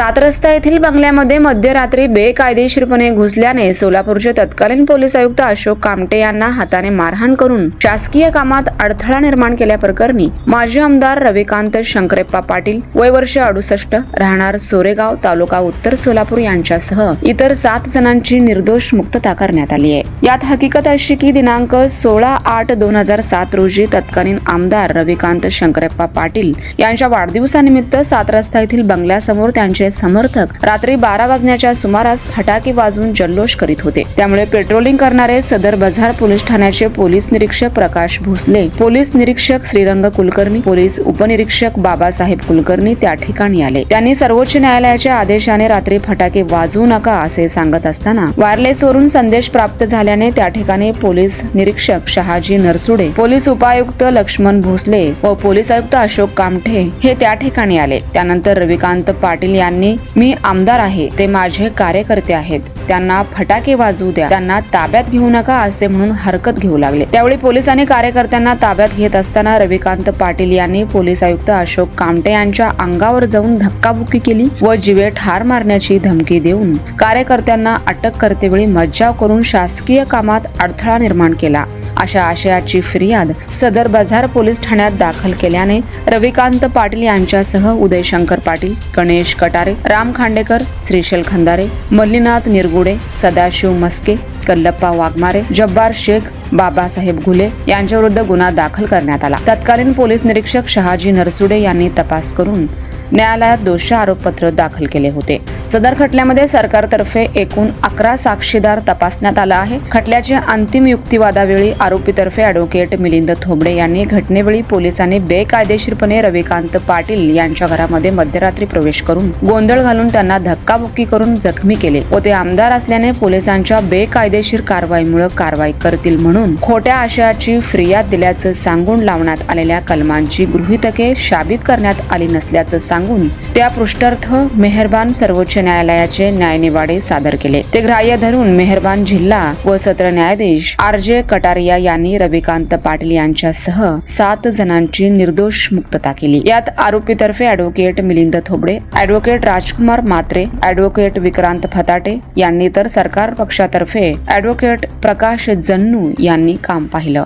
सात रस्ता येथील बंगल्यामध्ये मध्यरात्री बेकायदेशीरपणे घुसल्याने सोलापूरचे तत्कालीन पोलीस आयुक्त अशोक कामटे यांना हाताने मारहाण करून शासकीय कामात अडथळा निर्माण केल्याप्रकरणी माजी आमदार रविकांत शंकरेप्पा पाटील वय वर्ष अडुसष्ट राहणार सोरेगाव तालुका उत्तर सोलापूर यांच्यासह इतर सात जणांची निर्दोष मुक्तता करण्यात आली आहे. यात हकीकत अशी की दिनांक सोळा आठ दोन हजार सात रोजी तत्कालीन आमदार रविकांत शंकरप्पा पाटील यांच्या वाढदिवसानिमित्त सात रस्ता येथील बंगल्यासमोर त्यांचे समर्थक रात्री बारा वाजण्याच्या सुमारास फटाके वाजवून जल्लोष करीत होते. त्यामुळे पेट्रोलिंग करणारे सदर बझार पोलीस ठाण्याचे पोलीस निरीक्षक प्रकाश भोसले पोलीस निरीक्षक श्रीरंग कुलकर्णी पोलीस उपनिरीक्षक बाबासाहेब कुलकर्णी त्या ठिकाणी आले. त्यांनी सर्वोच्च न्यायालयाच्या आदेशाने रात्री फटाके वाजवू नका असे सांगत असताना वायरलेस वरून संदेश प्राप्त झाल्याने त्या ठिकाणी पोलीस निरीक्षक शहाजी नरसुडे पोलीस उपायुक्त लक्ष्मण भोसले व पोलीस आयुक्त अशोक कामठे हे त्या ठिकाणी आले. त्यानंतर रविकांत पाटील यांनी मी आमदार आहे ते माझे कार्यकर्ते आहेत. त्यांना फटाके वाजवू द्या. त्यांना ताब्यात घेऊ नका असे म्हणून हरकत घेऊ लागले. त्यावेळी पोलिसांनी कार्यकर्त्यांना ताब्यात घेत असताना रविकांत पाटील यांनी पोलीस आयुक्त अशोक कामटे यांच्या अंगावर जाऊन धक्काबुक्की केली व जीवे ठार मारण्याची धमकी देऊन कार्यकर्त्यांना अटक करतेवेळी मज्जाव करून शासकीय कामात अडथळा निर्माण केला. अशा आशयाची फिर्याद सदर बाजार पोलीस ठाण्यात दाखल केल्याने रविकांत पाटील यांच्यासह उदय शंकर पाटील गणेश कटारे राम खांडेकर श्रीशल खंदारे मल्लीनाथ निरगुडे सदाशिव मस्के कल्लप्पा वाघमारे जब्बार शेख बाबासाहेब घुले यांच्याविरुद्ध गुन्हा दाखल करण्यात आला. तत्कालीन पोलीस निरीक्षक शहाजी नरसुडे यांनी तपास करून न्यायालयात दोषी आरोपपत्र दाखल केले होते. सदर खटल्यामध्ये सरकारतर्फे एकूण अकरा साक्षीदार तपासण्यात आला आहे. खटल्याच्या अंतिम युक्तिवादावेळी आरोपीतर्फे अॅडव्होकेट मिलिंद थोबडे यांनी घटनेवेळी पोलिसांनी बेकायदेशीरपणे रविकांत पाटील यांच्या घरामध्ये मध्यरात्री प्रवेश करून गोंधळ घालून त्यांना धक्काबुक्की करून जखमी केले व ते आमदार असल्याने पोलिसांच्या बेकायदेशीर कारवाईमुळे कारवाई करतील म्हणून खोट्या आशयाची फिर्याद दिल्याचं सांगून लावण्यात आलेल्या कलमांची गृहीतके शाबित करण्यात आली नसल्याचं सांगून त्या पृष्ठार्थ मेहरबान सर्वोच्च न्यायालयाचे न्यायनिवाडे सादर केले. ते ग्राह्य धरून मेहरबान जिल्हा व सत्र न्यायाधीश आर जे कटारिया यांनी रविकांत पाटील यांच्यासह सात जणांची निर्दोष मुक्तता केली. यात आरोपीतर्फे advocate Milind Thobade advocate Rajkumar Matre advocate Vikrant Fatate यांनी तर सरकार पक्षातर्फे अॅडव्होकेट प्रकाश जन्नू यांनी काम पाहिलं.